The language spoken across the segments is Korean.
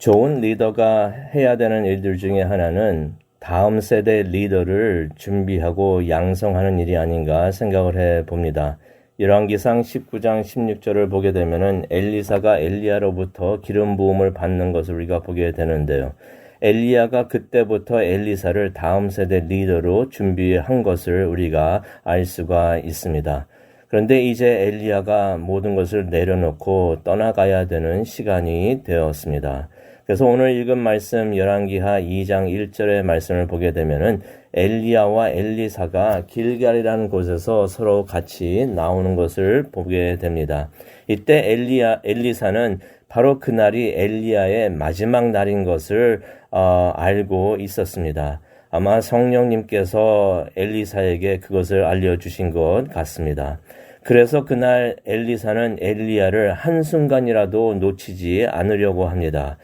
좋은 리더가 해야 되는 일들 중에 하나는 다음 세대 리더를 준비하고 양성하는 일이 아닌가 생각을 해 봅니다. 열왕기상 19장 16절을 보게 되면은 엘리사가 엘리야로부터 기름 부음을 받는 것을 우리가 보게 되는데요. 엘리야가 그때부터 엘리사를 다음 세대 리더로 준비한 것을 우리가 알 수가 있습니다. 그런데 이제 엘리야가 모든 것을 내려놓고 떠나가야 되는 시간이 되었습니다. 그래서 오늘 읽은 말씀 열왕기하 2장 1절의 말씀을 보게 되면은 엘리야와 엘리사가 길갈이라는 곳에서 서로 같이 나오는 것을 보게 됩니다. 이때 엘리야 엘리사는 바로 그날이 엘리야의 마지막 날인 것을 어, 알고 있었습니다. 아마 성령님께서 엘리사에게 그것을 알려주신 것 같습니다. 그래서 그날 엘리사는 엘리야를 한순간이라도 놓치지 않으려고 합니다.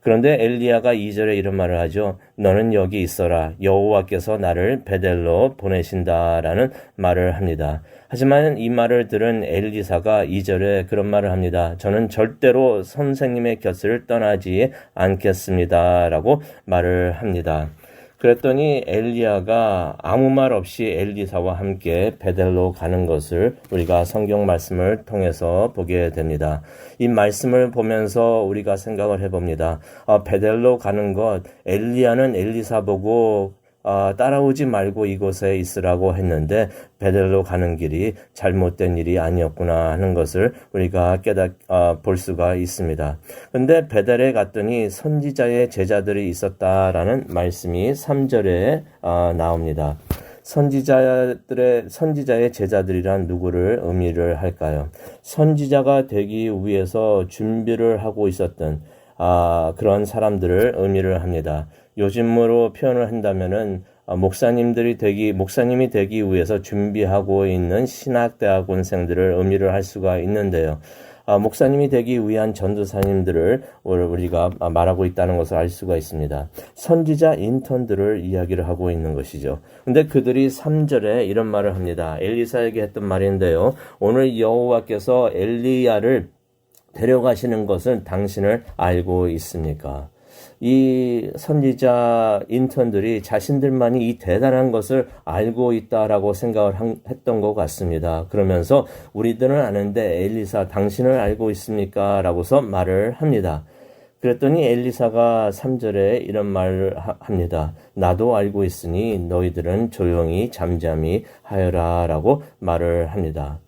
그런데 엘리야가 2절에 이런 말을 하죠. 너는 여기 있어라. 여호와께서 나를 베델로 보내신다라는 말을 합니다. 하지만 이 말을 들은 엘리사가 2절에 그런 말을 합니다. 저는 절대로 선생님의 곁을 떠나지 않겠습니다라고 말을 합니다. 그랬더니 엘리야가 아무 말 없이 엘리사와 함께 베델로 가는 것을 우리가 성경 말씀을 통해서 보게 됩니다. 이 말씀을 보면서 우리가 생각을 해봅니다. 아, 베델로 가는 것 엘리야는 엘리사 보고 어, 따라오지 말고 이곳에 있으라고 했는데 베델로 가는 길이 잘못된 일이 아니었구나 하는 것을 우리가 깨닫 어, 볼 수가 있습니다. 근데 베델에 갔더니 선지자의 제자들이 있었다라는 말씀이 3절에 어, 나옵니다. 선지자들의 선지자의 제자들이란 누구를 의미를 할까요? 선지자가 되기 위해서 준비를 하고 있었던 아, 그런 사람들을 의미를 합니다. 요즘으로 표현을 한다면은 아, 목사님들이 되기 목사님이 되기 위해서 준비하고 있는 신학대학원생들을 의미를 할 수가 있는데요. 아, 목사님이 되기 위한 전도사님들을 우리가 말하고 있다는 것을 알 수가 있습니다. 선지자 인턴들을 이야기를 하고 있는 것이죠. 근데 그들이 3절에 이런 말을 합니다. 엘리사에게 했던 말인데요. 오늘 여호와께서 엘리야를 데려가시는 것은 당신을 알고 있습니까? 이 선지자 인턴들이 자신들만이 이 대단한 것을 알고 있다라고 생각을 했던 것 같습니다. 그러면서 우리들은 아는데 엘리사 당신을 알고 있습니까? 라고서 말을 합니다. 그랬더니 엘리사가 3절에 이런 말을 합니다. 나도 알고 있으니 너희들은 조용히 잠잠히 하여라 라고 말을 합니다.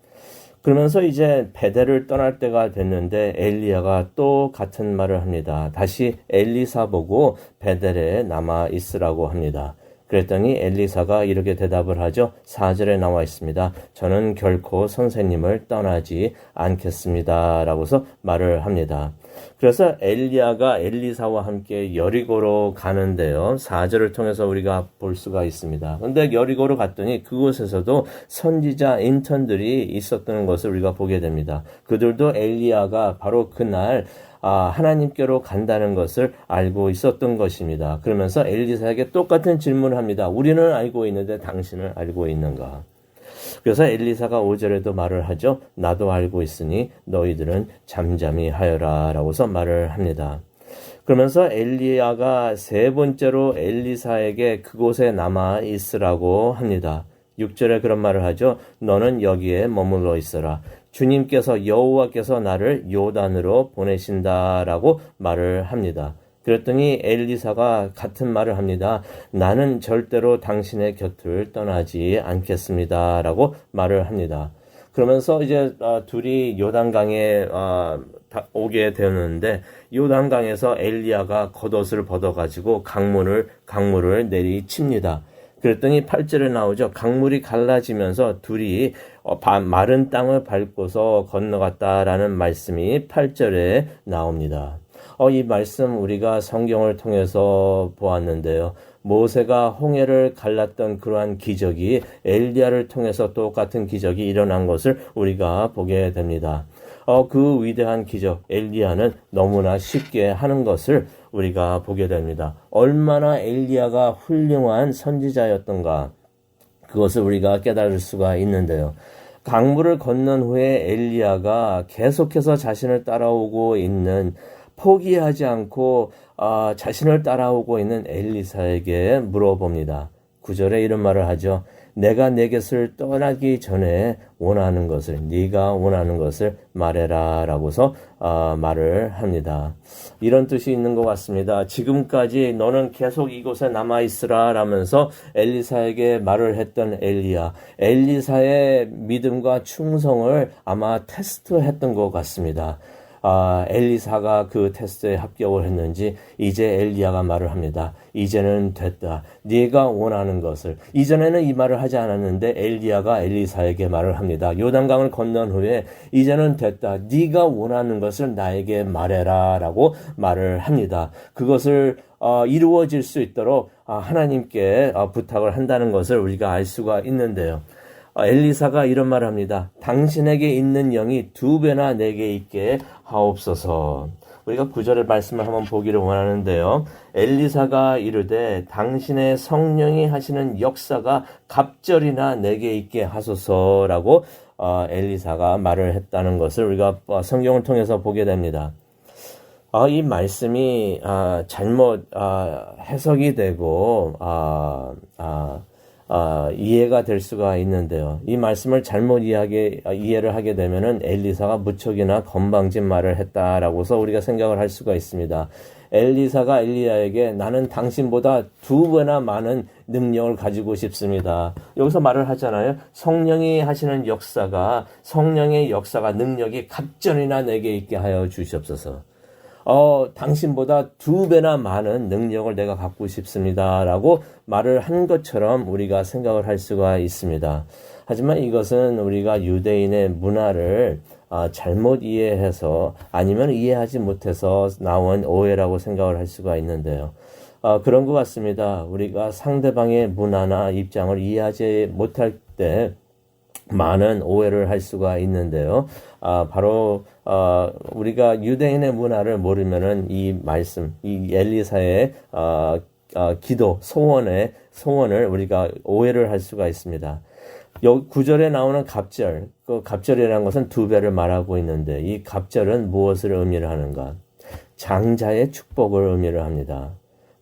그러면서 이제 베델을 떠날 때가 됐는데 엘리야가 또 같은 말을 합니다. 다시 엘리사 보고 베델에 남아 있으라고 합니다. 그랬더니 엘리사가 이렇게 대답을 하죠. 4절에 나와 있습니다. 저는 결코 선생님을 떠나지 않겠습니다. 라고서 말을 합니다. 그래서 엘리야가 엘리사와 함께 여리고로 가는데요. 4절을 통해서 우리가 볼 수가 있습니다. 근데 여리고로 갔더니 그곳에서도 선지자 인턴들이 있었던 것을 우리가 보게 됩니다. 그들도 엘리야가 바로 그날 아, 하나님께로 간다는 것을 알고 있었던 것입니다. 그러면서 엘리사에게 똑같은 질문을 합니다. 우리는 알고 있는데 당신은 알고 있는가? 그래서 엘리사가 5절에도 말을 하죠. 나도 알고 있으니 너희들은 잠잠히 하여라 라고서 말을 합니다. 그러면서 엘리야가 세 번째로 엘리사에게 그곳에 남아 있으라고 합니다. 6절에 그런 말을 하죠. 너는 여기에 머물러 있어라. 주님께서 여호와께서 나를 요단으로 보내신다라고 말을 합니다. 그랬더니 엘리사가 같은 말을 합니다. 나는 절대로 당신의 곁을 떠나지 않겠습니다 라고 말을 합니다. 그러면서 이제 어, 둘이 요단강에 어, 오게 되었는데 요단강에서 엘리야가 겉옷을 벗어가지고 강물을 강물을 내리칩니다. 그랬더니 8절에 나오죠. 강물이 갈라지면서 둘이 어, 마른 땅을 밟고서 건너갔다라는 말씀이 8절에 나옵니다. 어, 이 말씀 우리가 성경을 통해서 보았는데요. 모세가 홍해를 갈랐던 그러한 기적이 엘리야를 통해서 똑같은 기적이 일어난 것을 우리가 보게 됩니다. 어, 그 위대한 기적 엘리야는 너무나 쉽게 하는 것을 우리가 보게 됩니다. 얼마나 엘리야가 훌륭한 선지자였던가 그것을 우리가 깨달을 수가 있는데요. 강물을 건넌 후에 엘리야가 계속해서 자신을 따라오고 있는 포기하지 않고 아, 자신을 따라오고 있는 엘리사에게 물어봅니다. 구절에 이런 말을 하죠. 내가 내 곁을 떠나기 전에 원하는 것을 네가 원하는 것을 말해라라고서 어, 말을 합니다. 이런 뜻이 있는 것 같습니다. 지금까지 너는 계속 이곳에 남아 있으라라면서 엘리사에게 말을 했던 엘리야, 엘리사의 믿음과 충성을 아마 테스트했던 것 같습니다. 아, 엘리사가 그 테스트에 합격을 했는지 이제 엘리야가 말을 합니다. 이제는 됐다. 네가 원하는 것을 이전에는 이 말을 하지 않았는데 엘리야가 엘리사에게 말을 합니다. 요단강을 건넌 후에 이제는 됐다. 네가 원하는 것을 나에게 말해라라고 말을 합니다. 그것을 어, 이루어질 수 있도록 아, 하나님께 어, 부탁을 한다는 것을 우리가 알 수가 있는데요. 어, 엘리사가 이런 말을 합니다. 당신에게 있는 영이 두 배나 내게 있게 하옵소서. 우리가 구절의 말씀을 한번 보기를 원하는데요. 엘리사가 이르되 당신의 성령이 하시는 역사가 갑절이나 내게 있게 하소서라고 어, 엘리사가 말을 했다는 것을 우리가 어, 성경을 통해서 보게 됩니다. 아, 이 말씀이 아, 잘못 아, 해석이 되고 아, 이해가 될 수가 있는데요. 이 말씀을 잘못 이해하게, 아, 이해를 하게 되면은 엘리사가 무척이나 건방진 말을 했다라고서 우리가 생각을 할 수가 있습니다. 엘리사가 엘리야에게 나는 당신보다 두 배나 많은 능력을 가지고 싶습니다. 여기서 말을 하잖아요. 성령이 하시는 역사가 성령의 역사가 능력이 갑전이나 내게 있게 하여 주시옵소서. 어, 당신보다 두 배나 많은 능력을 내가 갖고 싶습니다. 라고 말을 한 것처럼 우리가 생각을 할 수가 있습니다. 하지만 이것은 우리가 유대인의 문화를 아, 잘못 이해해서 아니면 이해하지 못해서 나온 오해라고 생각을 할 수가 있는데요. 아, 그런 것 같습니다. 우리가 상대방의 문화나 입장을 이해하지 못할 때 많은 오해를 할 수가 있는데요. 아, 바로 어, 우리가 유대인의 문화를 모르면은 이 말씀, 이 엘리사의 어, 어, 기도, 소원의 소원을 우리가 오해를 할 수가 있습니다. 여 구절에 나오는 갑절, 그 갑절이라는 것은 두 배를 말하고 있는데 이 갑절은 무엇을 의미를 하는가? 장자의 축복을 의미를 합니다.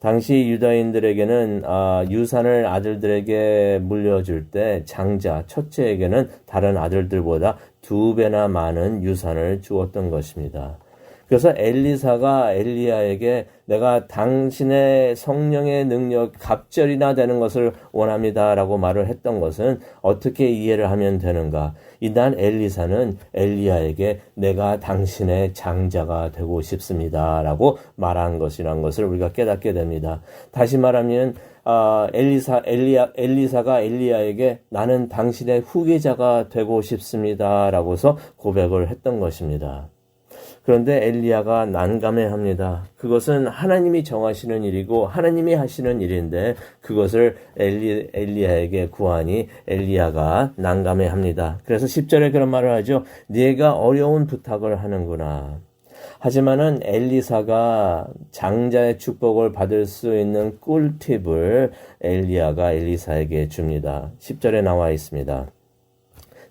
당시 유다인들에게는 아, 유산을 아들들에게 물려줄 때 장자 첫째에게는 다른 아들들보다 두 배나 많은 유산을 주었던 것입니다. 그래서 엘리사가 엘리야에게 내가 당신의 성령의 능력 갑절이나 되는 것을 원합니다라고 말을 했던 것은 어떻게 이해를 하면 되는가? 이단 엘리사는 엘리야에게 내가 당신의 장자가 되고 싶습니다라고 말한 것이란 것을 우리가 깨닫게 됩니다. 다시 말하면 아, 엘리사 엘리야 엘리사가 엘리야에게 나는 당신의 후계자가 되고 싶습니다라고서 고백을 했던 것입니다. 그런데 엘리야가 난감해합니다. 그것은 하나님이 정하시는 일이고 하나님이 하시는 일인데 그것을 엘리, 엘리야에게 구하니 엘리야가 난감해합니다. 그래서 10절에 그런 말을 하죠. 네가 어려운 부탁을 하는구나. 하지만은 엘리사가 장자의 축복을 받을 수 있는 꿀팁을 엘리야가 엘리사에게 줍니다. 10절에 나와 있습니다.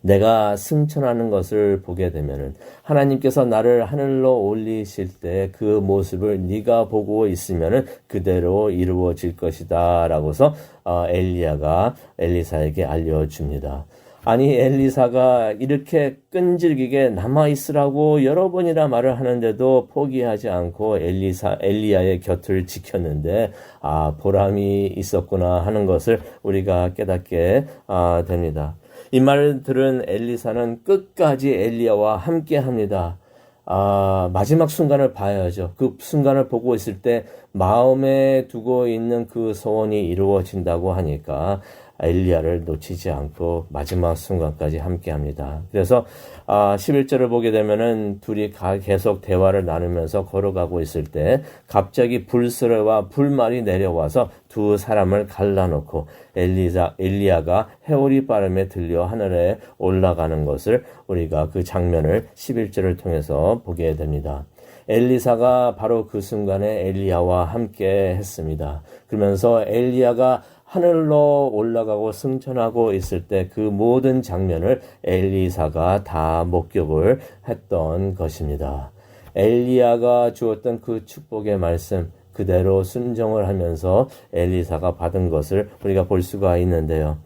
내가 승천하는 것을 보게 되면은 하나님께서 나를 하늘로 올리실 때 그 모습을 네가 보고 있으면은 그대로 이루어질 것이다라고서 어, 엘리야가 엘리사에게 알려줍니다. 아니 엘리사가 이렇게 끈질기게 남아 있으라고 여러 번이나 말을 하는데도 포기하지 않고 엘리사 엘리야의 곁을 지켰는데 아 보람이 있었구나 하는 것을 우리가 깨닫게 아, 됩니다. 이 말을 들은 엘리사는 끝까지 엘리야와 함께 합니다. 아, 마지막 순간을 봐야죠. 그 순간을 보고 있을 때 마음에 두고 있는 그 소원이 이루어진다고 하니까 엘리야를 놓치지 않고 마지막 순간까지 함께 합니다. 그래서 아, 11절을 보게 되면은 둘이 계속 대화를 나누면서 걸어가고 있을 때 갑자기 불스레와 불말이 내려와서 두 사람을 갈라놓고 엘리자, 엘리야가 해오리 바람에 들려 하늘에 올라가는 것을 우리가 그 장면을 11절을 통해서 보게 됩니다. 엘리사가 바로 그 순간에 엘리야와 함께 했습니다. 그러면서 엘리야가 하늘로 올라가고 승천하고 있을 때 그 모든 장면을 엘리사가 다 목격을 했던 것입니다. 엘리야가 주었던 그 축복의 말씀 그대로 순종을 하면서 엘리사가 받은 것을 우리가 볼 수가 있는데요.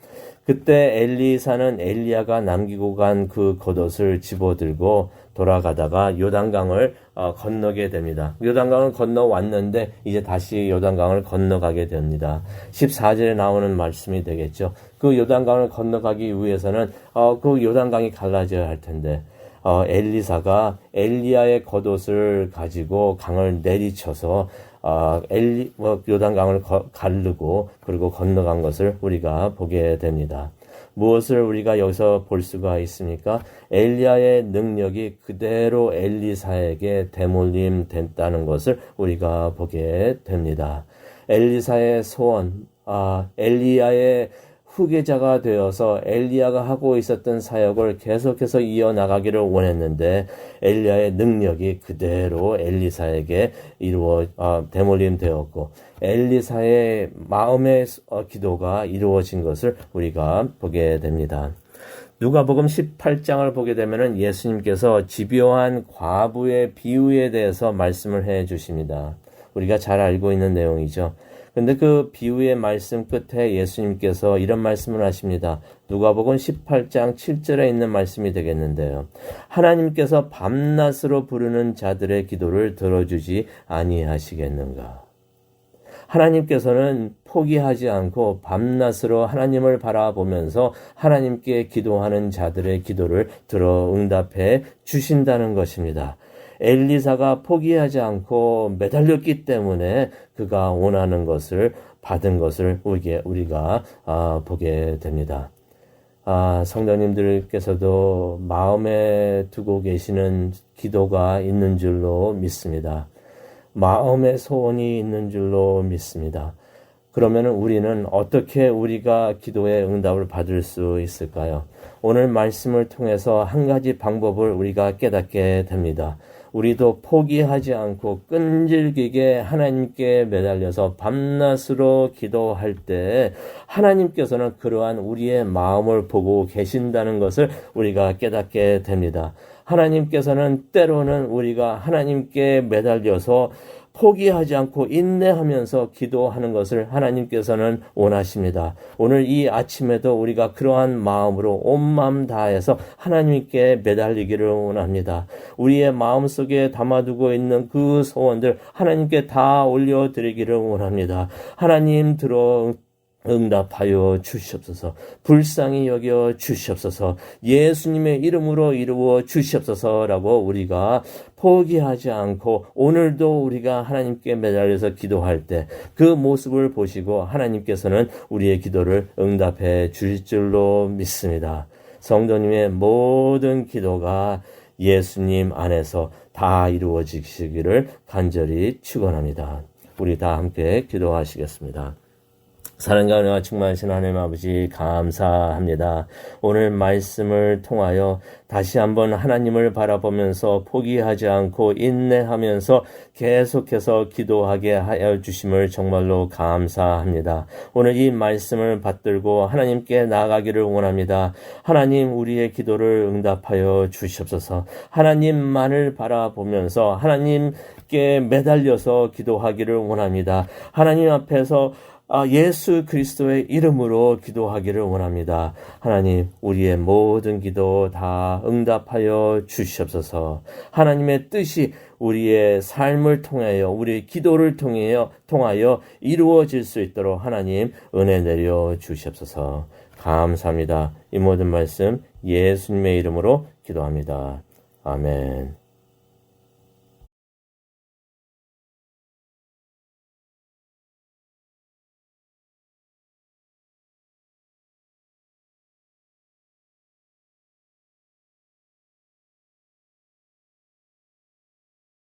그때 엘리사는 엘리야가 남기고 간 그 겉옷을 집어들고 돌아가다가 요단강을 어, 건너게 됩니다. 요단강을 건너왔는데 이제 다시 요단강을 건너가게 됩니다. 14절에 나오는 말씀이 되겠죠. 그 요단강을 건너가기 위해서는 어, 그 요단강이 갈라져야 할 텐데 어, 엘리사가 엘리야의 겉옷을 가지고 강을 내리쳐서 어, 엘리 뭐 요단강을 거, 가르고 그리고 건너간 것을 우리가 보게 됩니다. 무엇을 우리가 여기서 볼 수가 있습니까? 엘리야의 능력이 그대로 엘리사에게 대물림 됐다는 것을 우리가 보게 됩니다. 엘리사의 소원, 아, 엘리야의 후계자가 되어서 엘리야가 하고 있었던 사역을 계속해서 이어나가기를 원했는데 엘리야의 능력이 그대로 엘리사에게 이루어 어, 대물림 되었고 엘리사의 마음의 어, 기도가 이루어진 것을 우리가 보게 됩니다. 누가복음 18장을 보게 되면은 예수님께서 집요한 과부의 비유에 대해서 말씀을 해 주십니다. 우리가 잘 알고 있는 내용이죠. 근데 그 비유의 말씀 끝에 예수님께서 이런 말씀을 하십니다. 누가복음 18장 7절에 있는 말씀이 되겠는데요. 하나님께서 밤낮으로 부르는 자들의 기도를 들어주지 아니하시겠는가? 하나님께서는 포기하지 않고 밤낮으로 하나님을 바라보면서 하나님께 기도하는 자들의 기도를 들어 응답해 주신다는 것입니다. 엘리사가 포기하지 않고 매달렸기 때문에 그가 원하는 것을 받은 것을 우리가 아, 보게 됩니다. 아, 성도님들께서도 마음에 두고 계시는 기도가 있는 줄로 믿습니다. 마음의 소원이 있는 줄로 믿습니다. 그러면 우리는 어떻게 우리가 기도의 응답을 받을 수 있을까요? 오늘 말씀을 통해서 한 가지 방법을 우리가 깨닫게 됩니다. 우리도 포기하지 않고 끈질기게 하나님께 매달려서 밤낮으로 기도할 때 하나님께서는 그러한 우리의 마음을 보고 계신다는 것을 우리가 깨닫게 됩니다. 하나님께서는 때로는 우리가 하나님께 매달려서 포기하지 않고 인내하면서 기도하는 것을 하나님께서는 원하십니다. 오늘 이 아침에도 우리가 그러한 마음으로 온 마음 다해서 하나님께 매달리기를 원합니다. 우리의 마음 속에 담아두고 있는 그 소원들 하나님께 다 올려드리기를 원합니다. 하나님 들어 응답하여 주시옵소서. 불쌍히 여겨 주시옵소서. 예수님의 이름으로 이루어 주시옵소서라고 우리가 포기하지 않고 오늘도 우리가 하나님께 매달려서 기도할 때 그 모습을 보시고 하나님께서는 우리의 기도를 응답해 주실 줄로 믿습니다. 성도님의 모든 기도가 예수님 안에서 다 이루어지시기를 간절히 축원합니다. 우리 다 함께 기도하시겠습니다. 사랑과 은혜와 충만하신 하나님 아버지 감사합니다. 오늘 말씀을 통하여 다시 한번 하나님을 바라보면서 포기하지 않고 인내하면서 계속해서 기도하게 하여 주심을 정말로 감사합니다. 오늘 이 말씀을 받들고 하나님께 나아가기를 원합니다. 하나님 우리의 기도를 응답하여 주시옵소서. 하나님만을 바라보면서 하나님께 매달려서 기도하기를 원합니다. 하나님 앞에서 아, 예수 그리스도의 이름으로 기도하기를 원합니다. 하나님, 우리의 모든 기도 다 응답하여 주시옵소서. 하나님의 뜻이 우리의 삶을 통하여, 우리의 기도를 통하여, 통하여 이루어질 수 있도록 하나님 은혜 내려 주시옵소서. 감사합니다. 이 모든 말씀 예수님의 이름으로 기도합니다. 아멘.